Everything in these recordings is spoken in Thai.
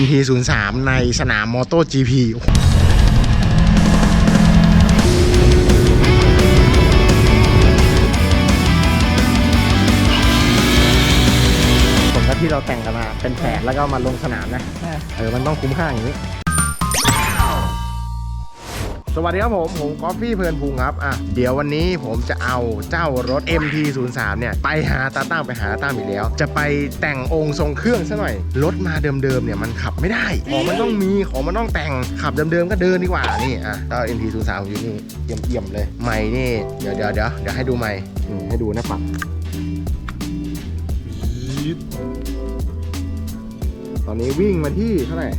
MT03 ในสนามมอโต้ GP ผมก็ที่เราแต่งกันมาเป็นแผนแล้วก็มาลงสนามนะ เออ มันต้องคุ้มค่าอย่างนี้ สวัสดีครับผมผมกอฟฟี่เพลินพุงครับอะเดี๋ยววันนี้ผมจะเอาเจ้ารถ MT03 เนี่ยไปหาตาตั้งไปหาตาตั้งอีกแล้ว จะไปแต่งองค์ทรงเครื่องซะหน่อยรถมาเดิมๆเนี่ยมันขับไม่ได้ของมันต้องมีของมันต้องแต่งขับเดิมๆก็เดินดีกว่านี่อะเจ้า MT03 อยู่นี่เยี่ยมๆเลยไม่นี่เดี๋ยวเดี๋ยวเดี๋ยวเดี๋ยวให้ดูไม่อืมให้ดูนะปักตอนนี้วิ่งมาที่เท่าไหร่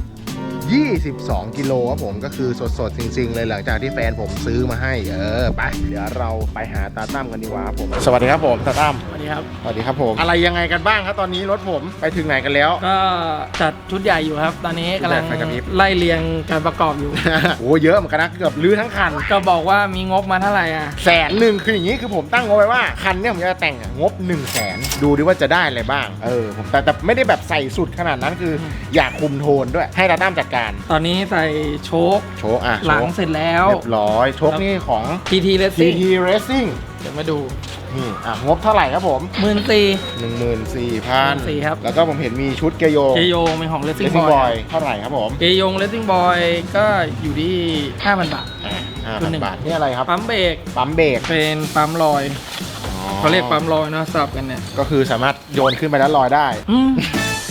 22 กิโลครับผมก็คือสดๆจริงๆ เลยหลังจากที่แฟนผมซื้อมาให้ เออไป เดี๋ยวเราไปหาตาตั้มกันดีกว่าครับผม สวัสดีครับผมตาตั้ม ครับ สวัสดีครับผม อะไรยังไงกันบ้างครับตอนนี้รถผมไปถึงไหนกันแล้ว ก็จัดชุดใหญ่อยู่ครับ ตอนนี้กำลังชุดใหญ่ไฟกระพริบ ไล่เรียงการประกอบอยู่ โอ้เยอะเหมือนกันนะเกือบลื้อทั้งคัน ก็บอกว่ามีงบมาเท่าไหร่อะ แสนหนึ่งคืออย่างนี้คือผมตั้งงบไว้ว่าคันเนี่ยผมจะแต่งอะงบ1นึ่งแสนดูดิว่าจะได้อะไรบ้างเออผมแต่แต่ไม่ได้แบบใส่สุดขนาดนั้นคือ อยากคุมโทนด้วยให้ตาตั้มจัดการตอนนี้ใส่โชคโชว์อะหลังโชว์เสร็จแล้ว เรียบร้อยโชคนี่ของ TT Racing TT Racing เดี๋ยวมาดู นี่อะงบเท่าไหร่ครับผมหมื่นสี่ 14,000 14,000ครับ แล้วก็ผมเห็นมีชุดเกโยเกโยเป็นของเ a Racing ซิ่งบ Boy อยเท่าไหร่ครับผมเกโยง Racing Boy ก็อยู่ที่ 5,000 บาทห้าชุพัดนหนึ่งบาทนี่อะไรครับ ปั๊มเบรกปั๊มเบรกเป็นปั๊มลอยอ๋อเขาเรียกปั๊มลอยเนอะสับกันเนี่ยก็คือสามารถโยนขึ้นไปแล้วลอยได้ อืม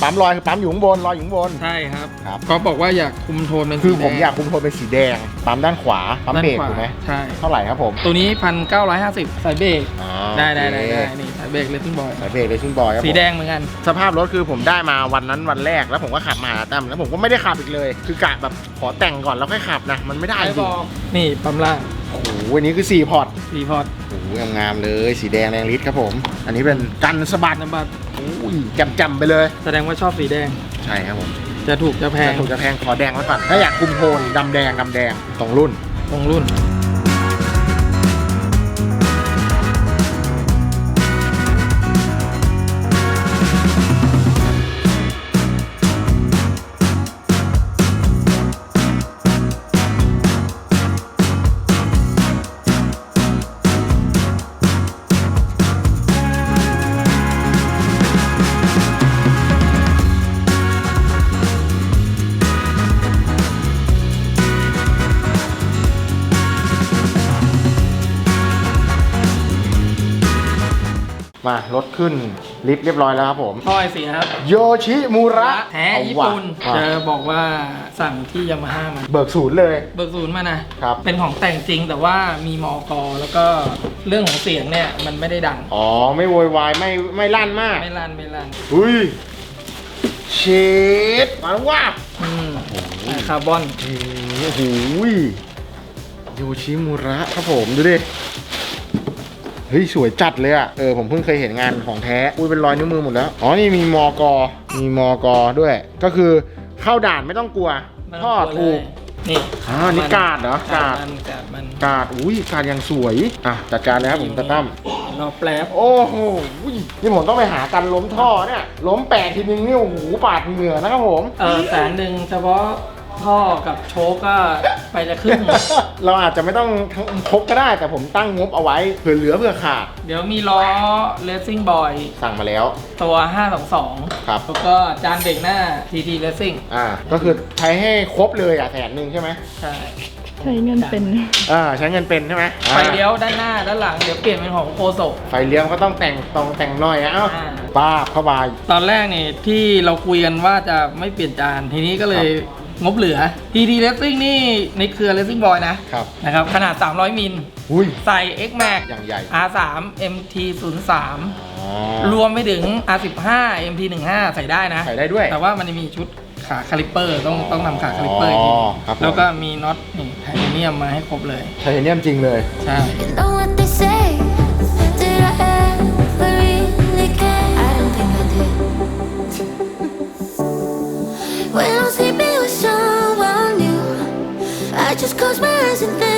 ปั๊มลอยคือปั๊มอยู่ข้างบนลอยอยู่ข้างบน ใช่ครับครับ เขาบอกว่าอยากคุมโทนเป็นคือสีผมแดงอยากคุมโทนเป็นสีแดง ปั๊มด้านขวา ปั๊มเบรกด้านขวาถูกไหมใช่ เท่าไหร่ครับผมตัวนี้พันเก้าร้อยห้าสิบสายเบรกอ๋อได้ได้ได้โอเคได้นี่สายเบรกเลสซิ่งบอยสายเบรกเลยซิ่งบอยครับผม สีแดงเหมือนกัน สภาพรถคือผมได้มาวันนั้นวันแรกแล้วผมก็ขับมาหาตั้มแล้วผมก็ไม่ได้ขับอีกเลย คือกะแบบขอแต่งก่อนแล้วค่อยขับนะ มันไม่ได้จริงนี่ปั๊มล่างโอ้โหอันนี้คือ4พอร์ต รีพอร์ตโอ้โห งามๆเลยสีแดงแรงฤทธิ์ครับผม อันนี้เป็นกันสะบัดนับบัตรอุ้ยจำๆไปเลย แสดงว่าชอบสีแดง ใช่ครับผม จะถูกจะแพงจะถูกจะแพงขอแดงไว้ก่อนถ้าอยากคุมโทนดำแดงดำแดงตรงรุ่นตรงรุ่น มารถขึ้นลิฟต์เรียบร้อยแล้วครับผม ท่อยสีครับโยชิมูระแท้ญี่เอาว่ะปุ่นอะจะบอกว่าสั่งที่ยามาฮ่ามันเบิกศูนย์เลย เบิกศูนย์มานะครับ เป็นของแต่งจริงแต่ว่ามีมอกอแล้วก็เรื่องของเสียงเนี่ยมันไม่ได้ดัง อ๋อ ไม่โวยวายไม่ไม่ลั่นมากไม่ลั่นไม่ลั่นอุ้ยเชดมาแล้วว่าอืมคาร์บอน โอ้โหโยชิมูระครับผม ดูดิ เฮ้ยสวยจัดเลยอะเออผมเพิ่งเคยเห็นงานของแท้อุ้ยเป็นรอยนิ้วมือหมดแล้วอ๋อนี่มีมอกอมีมอกอด้วย ก็คือเข้าด่านไม่ต้องกลัวท่อถูกนี่อ่านี่กาดเหรอกาาดดมันกาดมันกาดอุ้ยกาดยังสวยอะจัดการเลยครับผมตาตั้ม รอแป๊บโอ้โหนี่ผมต้องไปหากันล้มท่อเนี่ย ล้มแปดทีนึงนี่โอ้โหปาดเหงื่อนะครับผม เออแสนหนึ่งเฉพาะ ท่อกับโชคก็ไปละครึ่ง เราอาจจะไม่ต้องทั้งพกก็ได้ แต่ผมตั้งงบเอาไว้เผื่อเหลือเผื่อขาด เดี๋ยวมีล้อ Racing Boy สั่งมาแล้ว ตัว 522 ครับ แล้วก็จานเบรกหน้า TT Racing อ่า ก็คือใช้ให้ครบเลยอะแสนหนึ่งใช่ไหมใช่ใช้เงินเป็น อ่าใช้เงินเป็นใช่ไหมไฟเลี้ยวด้านหน้าด้านหลังเดี๋ยวเปลี่ยนเป็นของโคโซไฟเลี้ยวก็ต้องแต่งตรงแต่งหน่อยอะเอ้าอ่าป้าบเข้าไปตอนแรกนี่ที่เราคุยกันว่าจะไม่เปลี่ยนจานทีนี้ก็เลย งบเหลือ TT Racing นี่ในเครือ Racing Boy นะครับ นะครับ ขนาด 300 มิล อุ้ย ใส่ X Max อย่างใหญ่ R3 MT 0 3อ๋อรวมไปถึง R15 MT 15ใส่ได้นะ ใส่ได้ด้วย แต่ว่ามันจะมีชุดขาคาลิปเปอร์ ต้องต้องทำขาคาลิปเปอร์อีกทีอ๋อครับผม แล้วก็มีน็อตนี่ไทเทเนียมมาให้ครบเลย ไทเทเนียมจริงเลย ใช่ You close my eyes and think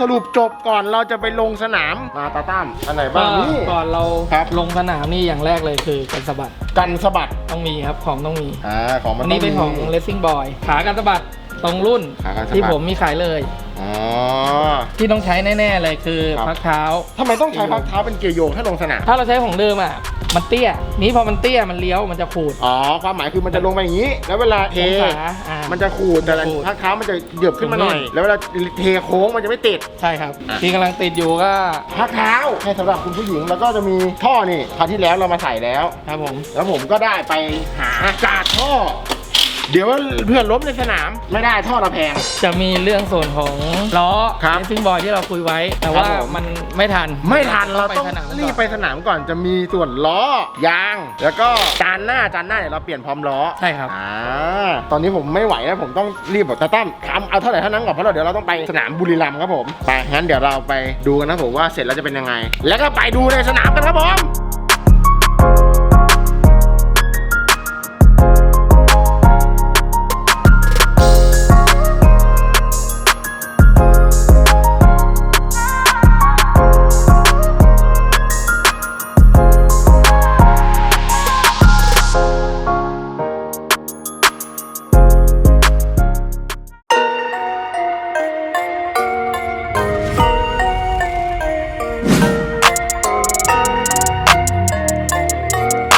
สรุปจบก่อนเราจะไปลงสนาม มาตาตั้มอันไหนบ้างนี่ ก่อนเราครับ ลงสนามนี่อย่างแรกเลยคือกันสะบัดกันสะบัดต้องมีครับของต้องมีอ่าของมันอันนี้เป็นของต้มี Racing Boy ขากันสะบัดตรงรุ่นขากันสะบัด ที่ผมมีขายเลย อ๋อ ที่ต้องใช้แน่ ๆ เลยคือครับ พักเท้า ทำไมต้องใช้พักเท้าเป็นเกียร์โยงถ้าลงสนาม ถ้าเราใช้ของเดิมอะ มันเตี้ย นี้พอมันเตี้ยมันเลี้ยวมันจะขูด อ๋อ ความหมายคือมันจะลงไปอย่างนี้ แล้วเวลาเทองศาอ่ามันจะขูดแต่จะขูดพักเท้ามันจะเหยียบขึ้นมาหน่อยขึ้นแล้วเวลาเทโค้งมันจะไม่ติด ใช่ครับ อะ ที่กำลังติดอยู่ก็ พักเท้าให้สำหรับคุณผู้หญิงแล้วก็จะมีท่อนี่คราวที่แล้วเรามาใส่แล้ว ครับผม แล้วผมก็ได้ไปหากาดท่อ เดี๋ยวเพื่อนล้มในสนามไม่ได้ท่อเราแพง จะมีเรื่องส่วนของล้อครับซึ่งบอยที่เราคุยไว้ แต่ว่าครับผม มันไม่ทันไม่ทันเราต้องไปสนามก่นรีบไปสนามก่อนจะมีส่วนล้อยาง แล้วก็จานหน้าจานหน้าเนี่ยเราเปลี่ยนพร้อมล้อใช่ครับ อ่าตอนนี้ผมไม่ไหวแล้วผมต้องรีบบอกตาตั้มทำเอาเท่าไหร่เท่านั้นก่อนเพราะเราเดี๋ยวเราต้องไปสนามบุรีรัมย์ครับผมไปงั้นเดี๋ยวเราไปดูกันนะผมว่าเสร็จแล้วจะเป็นยังไง แล้วก็ไปดูในสนามกันครับผม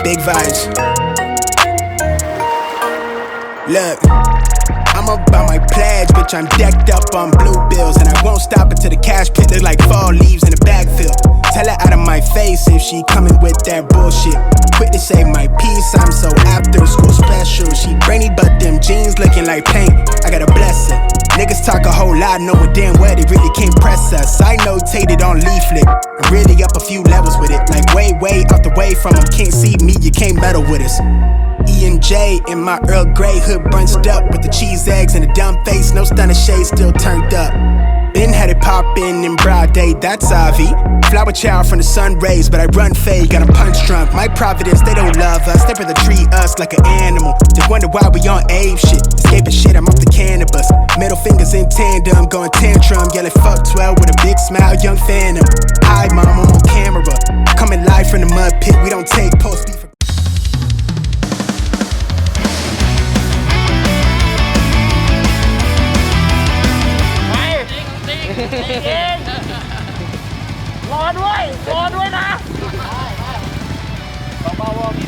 Big vibes. Look, About my pledge, bitch. I'm decked up on blue bills, and I won't stop until the cash pit look like fall leaves in a backfield. Tell her out of my face if she coming with that bullshit. Quit to say my piece, I'm so after school special. She brainy, but them jeans looking like paint. I gotta bless her. Niggas talk a whole lot, knowing damn well they really can't press us. I notated on leaflet. I'm really up a few levels with it. Like way, way out the way from them. Can't see me, you can't battle with us. E and J in my Earl Grey hood bunched up with the cheese eggs and a dumb face, no stunner shade still turned up. Been had it poppin' in broad day, that's Avi. Flower child from the sun rays, but I run fade, got a punch drunk. My providence, they don't love us, they rather treat us like an animal. They wonder why we on ape shit. Escaping shit, I'm off the cannabis. Middle fingers in tandem, going tantrum, yelling fuck 12 with a big smile, young phantom. Hi, mom, I'm on camera. Coming live from the mud pit, we don't take post beef. รอด้วย รอด้วยนะเ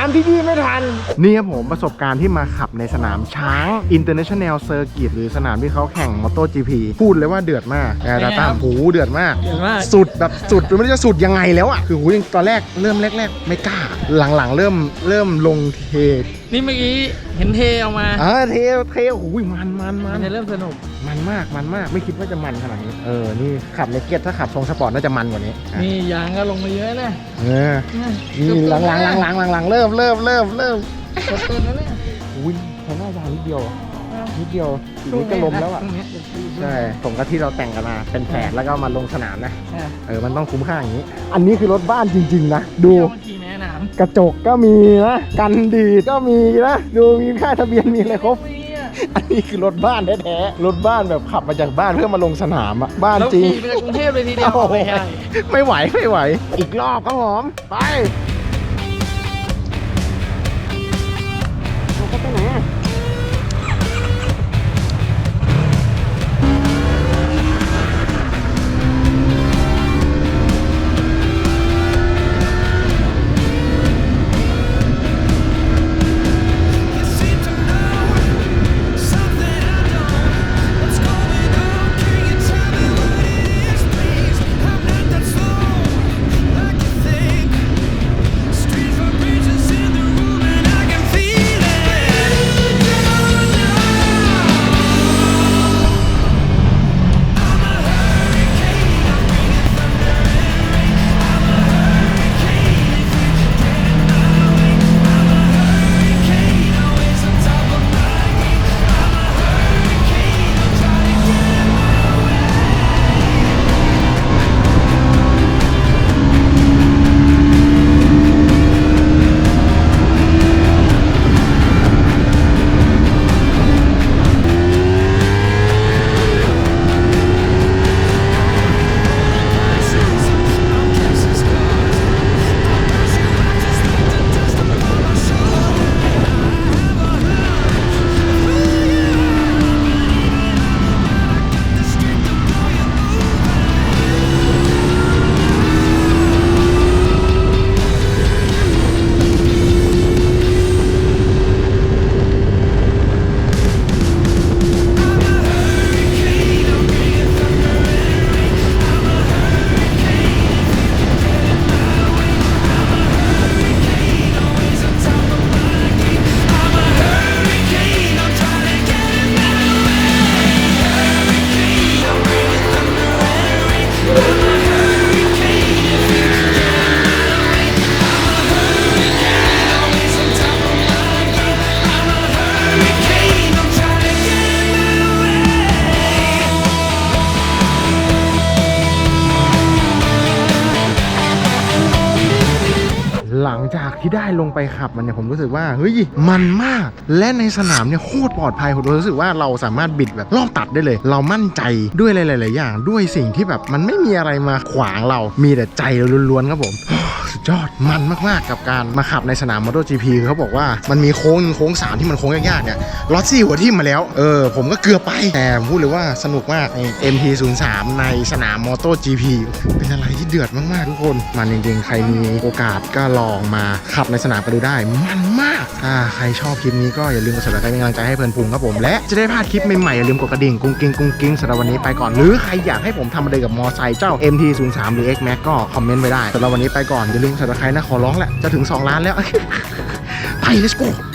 ามที่พี่ไม่ทัน นี่ครับผมประสบการณ์ที่มาขับในสนามช้าง International Circuit หรือสนามที่เขาแข่งมอเตอร์ GP พูดเลยว่าเดือดมากแอร์ดาต้าโหเดือดมาก เดือดมาก สุดแบบสุดไม่รู้จะสุดยังไงแล้วอะคือหูยตอนแรกเริ่มแรก ๆ ไม่กล้า หลังๆ เริ่มเริ่มลงเทนี่เมื่อกี้เห็นเทออกมาเออเทเทหูยมันมันมัมันนจะเริ่มสนุก มันมากมันมาก ไม่คิดว่าจะมันขนาดนี้ เออ นี่ขับในเกียร์ถ้าขับทรงสปอร์ตน่าจะมันกว่านี้อะนี่ยางก็ลงมาเยอะนะเออนี่หลังหลังหลังหลังหลังหลังเริ่มเริ่มเริ่มเริ่มต้นต้นๆแล้วเนี่ยอุ้ยแค่หน้ายางนิดเดียวอะนิดเดียวอีกนิดก็ล้มแล้วอะตรงเนี้ยใช่ผมก็ที่เราแต่งกันมาเป็นแผนแล้วก็มาลงสนามนะใช่เออมันต้องคุ้มค่าอย่างนี้ อันนี้คือรถบ้านจริง ๆ นะดูเที่ยวเมื่อกี้แนะนำกระจกก็มีนะกันดีดก็มีนะดูมีค่ายทะเบียนมีอะไรครบนี่ อะอันนี้คือรถบ้านแท้ๆ รถบ้านแบบขับมาจากบ้านเพื่อมาลงสนามอะบ้านเราจริงขี่ไปจากกรุงเทพเลยทีเดียวโอ้โหไม่ใช่ไม่ไหวไม่ไหว อีกรอบครับผม ไป งจากที่ได้ลงไปขับมันเนี่ยผมรู้สึกว่าเฮ้ยมันมาก และในสนามเนี่ยโคตรปลอดภัยผมรู้สึกว่าเราสามารถบิดแบบรอบตัดได้เลย เรามั่นใจด้วยหลาย ๆ อย่าง ด้วยสิ่งที่แบบมันไม่มีอะไรมาขวางเรา มีแต่ใจล้วนๆครับผมสุดยอดมันมาก ๆ กับการมาขับในสนามมอเตอร์จีพีเขาบอกว่ามันมีโค้งหนึ่งโค้งสามที่มันโค้งยาก ๆ เนี่ยลอตซี่หัวทิ่มาแล้ว เออ ผมก็เกือบไป แต่ผมพูดเลยว่าสนุกมากใน MT03 ในสนามมอเตอร์ GP เป็นอะไรที่เดือดมาก ๆ ทุกคน มันจริง ๆ ใครมีโอกาสก็ลองมาขับในสนามกันดูได้มันมากถ้าใครชอบคลิปนี้ก็อย่าลืมกด subscribe เป็นกำลังใจให้เพลินพุงครับผมและจะได้พลาดคลิปใหม่ๆอย่าลืมกดกระดิ่งกุ้งกิ้งกุ้งกิ้งสำหรับวันนี้ไปก่อนหรือใครอยากให้ผมทำอะไรกับมอไซค์เจ้า MT03 หรือ X Max ก็คอมเมนต์ไว้ได้สำหรับวันนี้ไปก่อนอย่าลืมกด subscribe นะขอร้องแหละจะถึง 2 ล้านแล้ว ไป let's go